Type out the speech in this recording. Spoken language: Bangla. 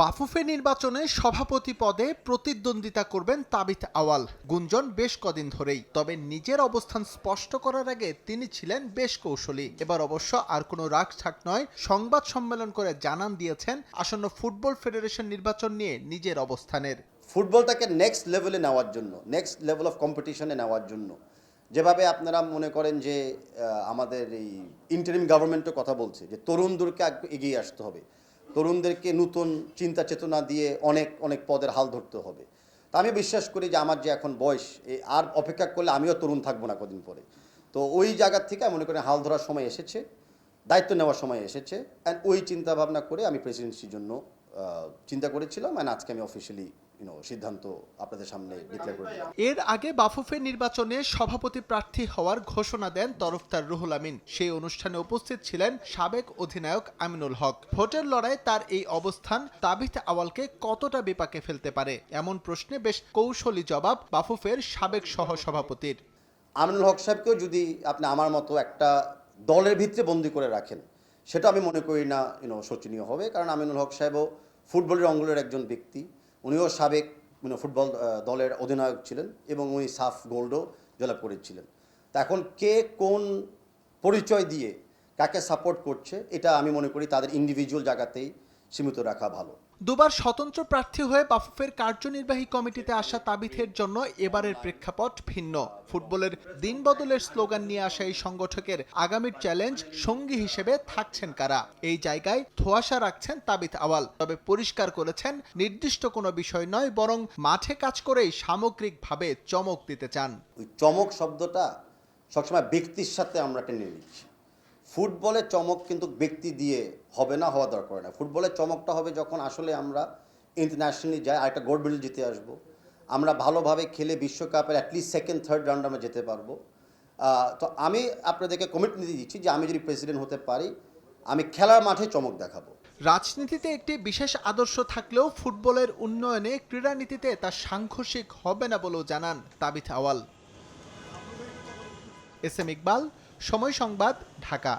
বাফুফে নির্বাচনে সভাপতি পদে প্রতিদ্বন্দ্বিতা করবেন তাবিথ আওয়াল। গুঞ্জন বেশ কদিন ধরেই, তবে নিজের অবস্থান স্পষ্ট করার আগে তিনি ছিলেন বেশ কৌশলী। এবার অবশ্য আর কোনো রাগ ছাক নয়, সংবাদ সম্মেলন করে জানান দিয়েছেন আসন্ন ফুটবল ফেডারেশন নির্বাচন নিয়ে নিজের অবস্থানের। ফুটবলটাকে নেক্সট লেভেলে নেওয়ার জন্য নেক্সট লেভেল অফ কম্পিটিশনে নেওয়ার জন্য। যেভাবে আপনারা মনে করেন যে আমাদের এই ইন্টারিম গভর্নমেন্টও কথা বলছে, যে তরুণদেরকে এগিয়ে আসতে হবে। তরুণদেরকে নতুন চিন্তা চেতনা দিয়ে অনেক অনেক পদের হাল ধরতে হবে। তা আমি বিশ্বাস করি যে, আমার যে এখন বয়স আর অপেক্ষা করলে আমিও তরুণ থাকব না কদিন পরে। তো ওই জায়গার থেকে মনে করি হাল ধরার সময় এসেছে, দায়িত্ব নেওয়ার সময় এসেছে অ্যান্ড ওই চিন্তা ভাবনা করে আমি প্রেসিডেন্সির জন্য চিন্তা করেছিলাম অ্যান্ড আজকে আমি অফিসিয়ালি সিদ্ধান্ত আপনাদের সামনে ডিক্লেয়ার করে এর আগে বাফুফের নির্বাচনে সভাপতি প্রার্থী হওয়ার ঘোষণা দেন তরফদার রুহুল আমিন। সেই অনুষ্ঠানে উপস্থিত ছিলেন সাবেক অধিনায়ক আমিনুল হক। ভোটের লড়াই তার এই অবস্থান তাবিথ আওয়ালকে কতটা বিপাকে ফেলতে পারে এমন প্রশ্নে বেশ কৌশলী জবাব বাফুফের সাবেক সহ সভাপতির আমিনুল হক সাহেবকেও যদি আপনি আমার মতো একটা দলের ভিতরে বন্দি করে রাখেন সেটা আমি মনে করি না ইউনো শোচনীয় হবে। কারণ আমিনুল হক সাহেবও ফুটবলের অঙ্গলের একজন ব্যক্তি। উনিও সাবেক ইউনো ফুটবল দলের অধিনায়ক ছিলেন এবং উনি সাফ গোল্ডও জয়লাভ করেছিলেন। তা এখন কে কোন পরিচয় দিয়ে কাকে সাপোর্ট করছে, এটা আমি মনে করি তাদের ইন্ডিভিজুয়াল জায়গাতেই সীমিত রাখা ভালো। দুবার স্বতন্ত্র প্রার্থী হয়ে বাফুফের কার্যনির্বাহী কমিটিতে আসা তাবিথের জন্য এবারের প্রেক্ষাপট ভিন্ন। ফুটবলের দিন বদলের স্লোগান নিয়ে আসা এই সংগঠকের আগামীর চ্যালেঞ্জ সঙ্গী হিসেবে থাকছেন কারা? এই জায়গায় ধোয়াশা রাখছেন তাবিথ আওয়াল। তবে পরিষ্কার করেছেন নির্দিষ্ট কোনো বিষয় নয় বরং মাঠে কাজ করেই সামগ্রিকভাবে চমক দিতে চান। ওই চমক শব্দটা সবসময় ব্যক্তির সাথে আমরা টেনে নিচ্ছি। ফুটবলের চমক কিন্তু ব্যক্তি দিয়ে হবে না, হওয়া দরকার না। ফুটবলের চমকটা হবে যখন আসলে আমরা ইন্টারন্যাশনালি যাই আর একটা গোল্ড মেডেল জিতে আসব। আমরা ভালোভাবে খেলে বিশ্বকাপের অ্যাটলিস্ট সেকেন্ড থার্ড রাউন্ডে আমরা যেতে পারব। তো আমি আপনাদেরকে কমিটমেন্ট দিচ্ছি যে আমি যদি প্রেসিডেন্ট হতে পারি, আমি খেলার মাঠে চমক দেখাবো। রাজনীতিতে একটি বিশেষ আদর্শ থাকলেও ফুটবলের উন্নয়নে ক্রীড়ানীতিতে তা সাংঘর্ষিক হবে না বলেও জানান তাবিথ আওয়াল। S M Iqbal Somoy Sangbad Dhaka.